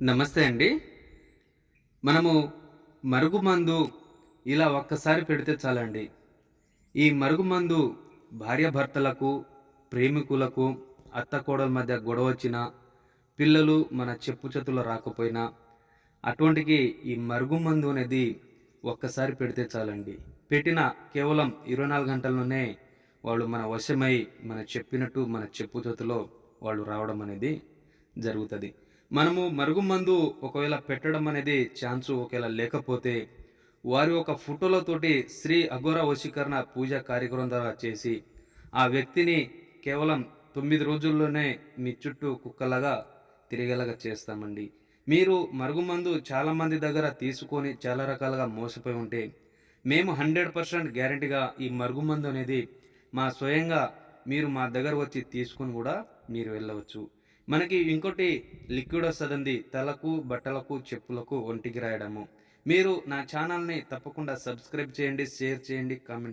నమస్తే అండి. మనము మరుగుమందు ఇలా ఒక్కసారి పెడితే చాలండి. ఈ మరుగుమందు భార్యాభర్తలకు ప్రేమికులకు అత్తకోడల మధ్య గొడవ వచ్చిన పిల్లలు మన చెప్పు చేతుల్లో రాకపోయినా అటువంటికి ఈ మరుగుమందు అనేది ఒక్కసారి పెడితే చాలండి. పెట్టిన కేవలం ఇరవై నాలుగు గంటల్లోనే వాళ్ళు మన వశమై మన చెప్పినట్టు మన చెప్పు చేతిలో వాళ్ళు రావడం అనేది జరుగుతుంది. మనము మరుగుమందు ఒకవేళ పెట్టడం అనేది ఛాన్సు ఒకవేళ లేకపోతే వారి ఒక ఫోటోలతోటి శ్రీ అఘోర వశీకరణ పూజ కార్యక్రమం ద్వారా చేసి ఆ వ్యక్తిని కేవలం తొమ్మిది రోజుల్లోనే మీ చుట్టూ కుక్కలాగా తిరిగేలాగా చేస్తామండి. మీరు మరుగుమందు చాలామంది దగ్గర తీసుకొని చాలా రకాలుగా మోసపోయి ఉంటే మేము హండ్రెడ్ పర్సెంట్ గ్యారంటీగా ఈ మరుగుమందు అనేది మా స్వయంగా మీరు మా దగ్గర వచ్చి తీసుకొని కూడా మీరు వెళ్ళవచ్చు. మనకి ఇంకోటి లిక్విడ్ వస్తుందండి. తలకు బట్టలకు చెప్పులకు ఒంటికి రాయడము. మీరు నా ఛానల్ని తప్పకుండా సబ్స్క్రైబ్ చేయండి షేర్ చేయండి కామెంట్